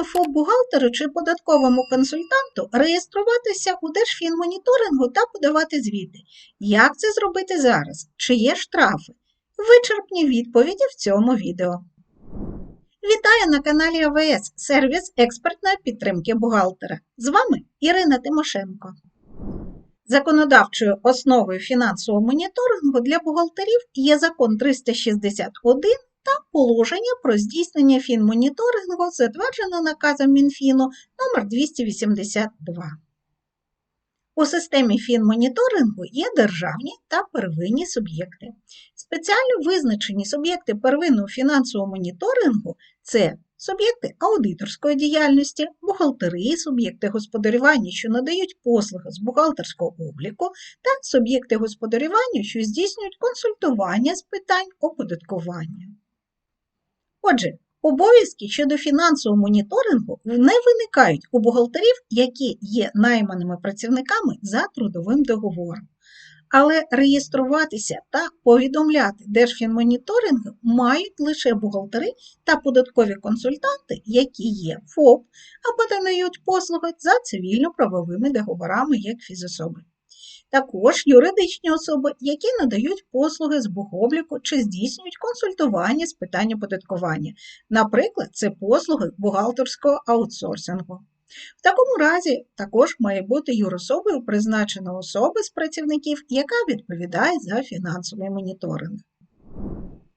потрібно ФОП-бухгалтеру чи податковому консультанту реєструватися у Держфінмоніторингу та подавати звіти. Як це зробити зараз? Чи є штрафи? Вичерпні відповіді в цьому відео. Вітаю на каналі АВС сервіс експертної підтримки бухгалтера. З вами Ірина Тимошенко. Законодавчою основою фінансового моніторингу для бухгалтерів є закон 361 та положення про здійснення фінмоніторингу, затверджено наказом Мінфіну номер 282. У системі фінмоніторингу є державні та первинні суб'єкти. Спеціально визначені суб'єкти первинного фінансового моніторингу це суб'єкти аудиторської діяльності, бухгалтерії, суб'єкти господарювання, що надають послуги з бухгалтерського обліку, та суб'єкти господарювання, що здійснюють консультування з питань оподаткування. Отже, обов'язки щодо фінансового моніторингу не виникають у бухгалтерів, які є найманими працівниками за трудовим договором. Але реєструватися та повідомляти Держфінмоніторинг мають лише бухгалтери та податкові консультанти, які є ФОП або надають послуги за цивільно-правовими договорами як фізособи. Також юридичні особи, які надають послуги з бухобліку чи здійснюють консультування з питань оподаткування. Наприклад, це послуги бухгалтерського аутсорсингу. В такому разі також має бути юрособою призначена особа з працівників, яка відповідає за фінансовий моніторинг.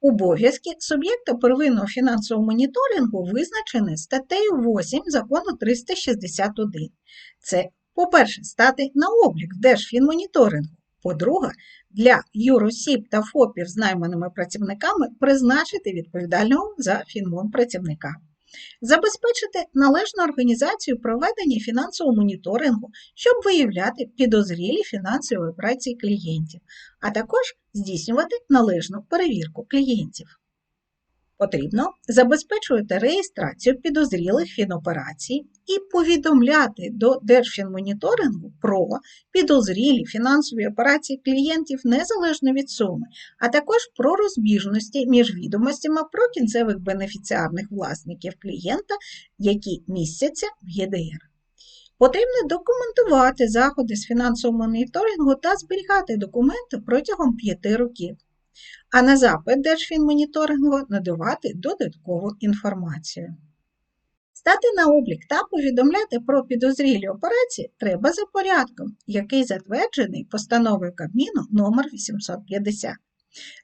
Обов'язки суб'єкта первинного фінансового моніторингу визначені статтею 8 закону 361. Це, по-перше, стати на облік в Держфінмоніторингу. По-друге, для юросіб та ФОПів з найманими працівниками призначити відповідального за фінмон працівника. Забезпечити належну організацію проведення фінансового моніторингу, щоб виявляти підозрілі фінансові операції клієнтів, а також здійснювати належну перевірку клієнтів. Потрібно забезпечувати реєстрацію підозрілих фіноперацій і повідомляти до Держфінмоніторингу про підозрілі фінансові операції клієнтів незалежно від суми, а також про розбіжності між відомостями про кінцевих бенефіціарних власників клієнта, які містяться в ЄДР. Потрібно документувати заходи з фінансового моніторингу та зберігати документи протягом 5 років а на запит Держфінмоніторингу надавати додаткову інформацію. Стати на облік та повідомляти про підозрілі операції треба за порядком, який затверджений постановою Кабміну номер 850.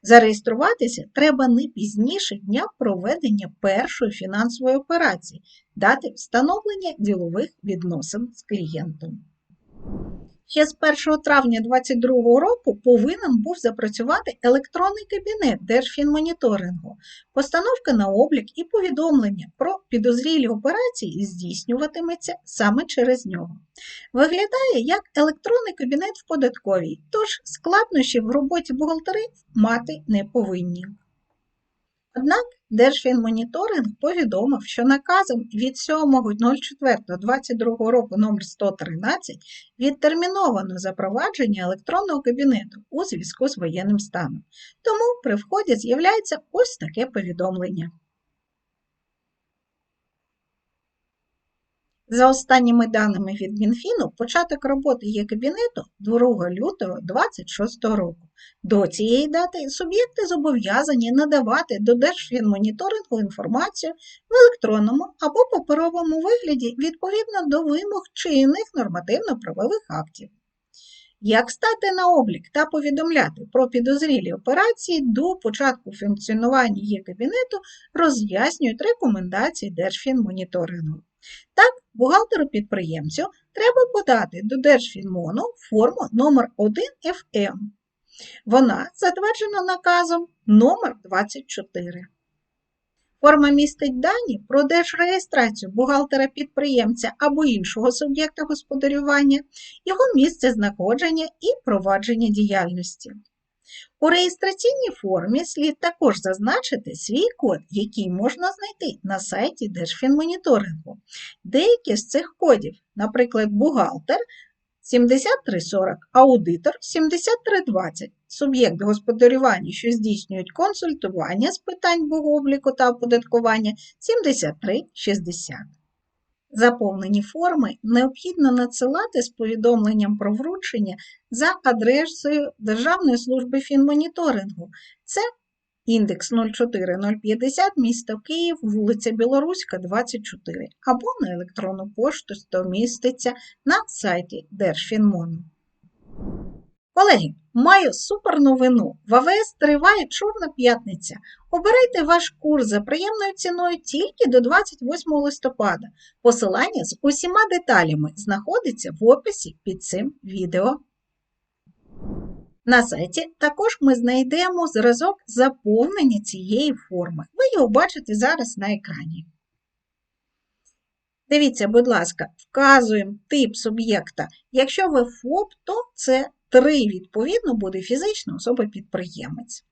Зареєструватися треба не пізніше дня проведення першої фінансової операції, дати встановлення ділових відносин з клієнтом. Ще з 1 травня 2022 року повинен був запрацювати електронний кабінет Держфінмоніторингу. Постановка на облік і повідомлення про підозрілі операції здійснюватиметься саме через нього. Виглядає як електронний кабінет в податковій, тож складнощів в роботі бухгалтерів мати не повинні. Однак Держфінмоніторинг повідомив, що наказом від 7.04.22 року номер 113 відтерміновано запровадження електронного кабінету у зв'язку з воєнним станом. Тому при вході з'являється ось таке повідомлення. За останніми даними від Мінфіну, початок роботи є кабінету 2 лютого 2026 року. До цієї дати суб'єкти зобов'язані надавати до Держфінмоніторингу інформацію в електронному або паперовому вигляді відповідно до вимог чинних нормативно-правових актів. Як стати на облік та повідомляти про підозрілі операції до початку функціонування є кабінету роз'яснюють рекомендації Держфінмоніторингу. Так, бухгалтеру-підприємцю треба подати до Держфінмону форму номер 1 ФМ. Вона затверджена наказом номер 24 Форма містить дані про держреєстрацію бухгалтера-підприємця або іншого суб'єкта господарювання, його місце знаходження і провадження діяльності. У реєстраційній формі слід також зазначити свій код, який можна знайти на сайті Держфінмоніторингу. Деякі з цих кодів, наприклад, бухгалтер 7340, аудитор 7320, суб'єкт господарювання, що здійснюють консультування з питань бухобліку та оподаткування 7360. Заповнені форми необхідно надсилати з повідомленням про вручення за адресою Державної служби фінмоніторингу. Це індекс 04050, місто Київ, вулиця Білоруська, 24, або на електронну пошту, що міститься на сайті Держфінмону. Колеги, маю супер новину. В АВС триває Чорна п'ятниця. Обирайте ваш курс за приємною ціною тільки до 28 листопада. Посилання з усіма деталями знаходиться в описі під цим відео. На сайті також ми знайдемо зразок заповнення цієї форми. Ви його бачите зараз на екрані. Дивіться, будь ласка, вказуємо тип суб'єкта. Якщо ви ФОП, то це 3, відповідно, буде фізична особа-підприємець.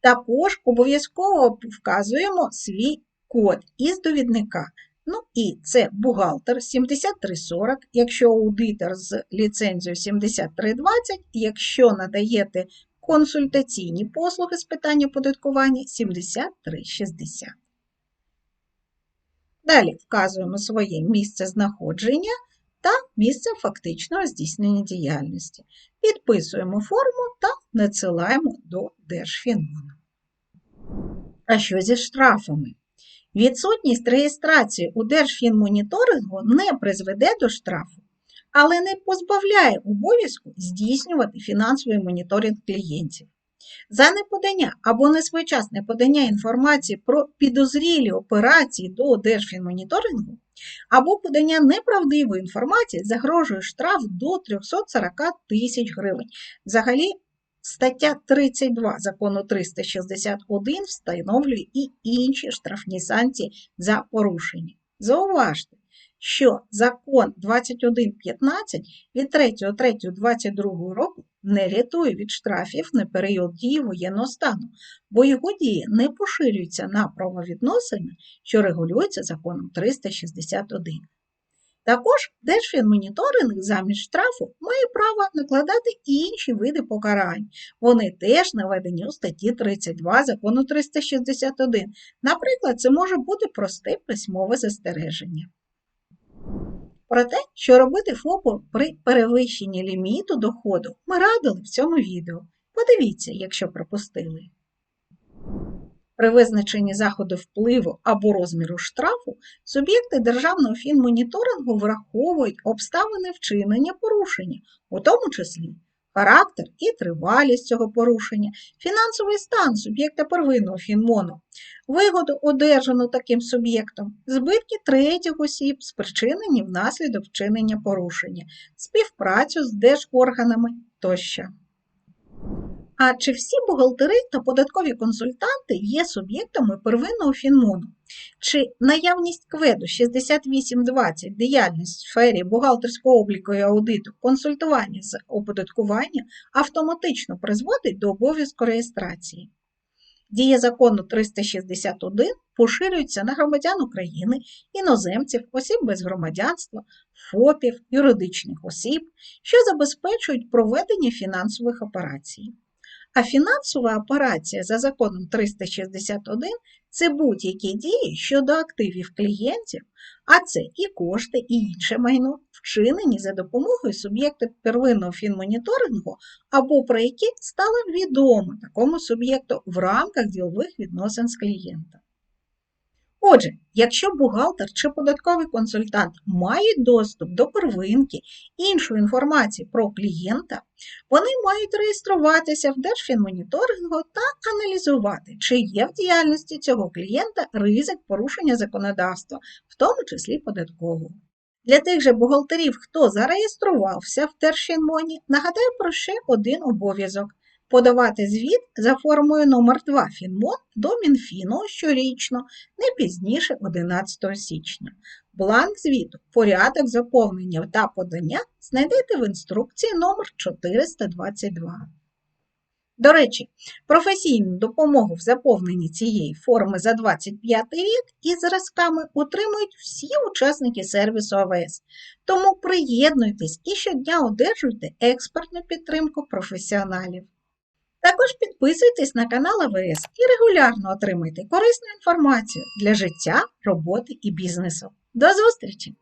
Також обов'язково вказуємо свій код із довідника. Ну і це бухгалтер 7340, якщо аудитор з ліцензією 7320, якщо надаєте консультаційні послуги з питання оподаткування 7360. Далі вказуємо своє місце знаходження та місце фактичного здійснення діяльності. Підписуємо форму та надсилаємо до Держфінмону. А що зі штрафами? Відсутність реєстрації у Держфінмоніторингу не призведе до штрафу, але не позбавляє обов'язку здійснювати фінансовий моніторинг клієнтів. За неподання або несвоєчасне подання інформації про підозрілі операції до Держфінмоніторингу або подання неправдивої інформації загрожує штраф до 340 тисяч гривень. Взагалі, стаття 32 закону 361 встановлює і інші штрафні санкції за порушення. Зауважте, що закон 2115 від 3.3.22 року не рятує від штрафів на період дії воєнного стану, бо його дії не поширюються на правовідносини, що регулюються законом 361. Також Держфінмоніторинг замість штрафу має право накладати і інші види покарань. Вони теж наведені у статті 32 закону 361. Наприклад, це може бути просте письмове застереження. Про те, що робити ФОПу при перевищенні ліміту доходу, ми радили в цьому відео. Подивіться, якщо пропустили. При визначенні заходу впливу або розміру штрафу суб'єкти державного фінмоніторингу враховують обставини вчинення порушення, у тому числі характер і тривалість цього порушення, фінансовий стан суб'єкта первинного фінмону, вигоду, одержану таким суб'єктом, збитки третіх осіб, спричинені внаслідок вчинення порушення, співпрацю з держорганами тощо. А чи всі бухгалтери та податкові консультанти є суб'єктами первинного фінмону? Чи наявність кведу 6820 діяльність в сфері бухгалтерського обліку і аудиту, консультування з оподаткування автоматично призводить до обов'язку реєстрації? Дія закону 361 поширюється на громадян України, іноземців, осіб без громадянства, ФОПів, юридичних осіб, що забезпечують проведення фінансових операцій. А фінансова операція за законом 361 це будь-які дії щодо активів клієнтів, а це і кошти, і інше майно, вчинені за допомогою суб'єкта первинного фінмоніторингу, або про які стало відомо такому суб'єкту в рамках ділових відносин з клієнтом. Отже, якщо бухгалтер чи податковий консультант мають доступ до первинки іншої інформації про клієнта, вони мають реєструватися в Держфінмоніторингу та аналізувати, чи є в діяльності цього клієнта ризик порушення законодавства, в тому числі податкового. Для тих же бухгалтерів, хто зареєструвався в Держфінмоні, нагадаю про ще один обов'язок подавати звіт за формою номер 2 Фінмон до Мінфіну щорічно, не пізніше 11 січня. Бланк звіту, порядок заповнення та подання знайдете в інструкції номер 422. До речі, професійну допомогу в заповненні цієї форми за 25 рік із зразками отримують всі учасники сервісу АВС. Тому приєднуйтесь і щодня одержуйте експертну підтримку професіоналів. Також підписуйтесь на канал АВС і регулярно отримуйте корисну інформацію для життя, роботи і бізнесу. До зустрічі!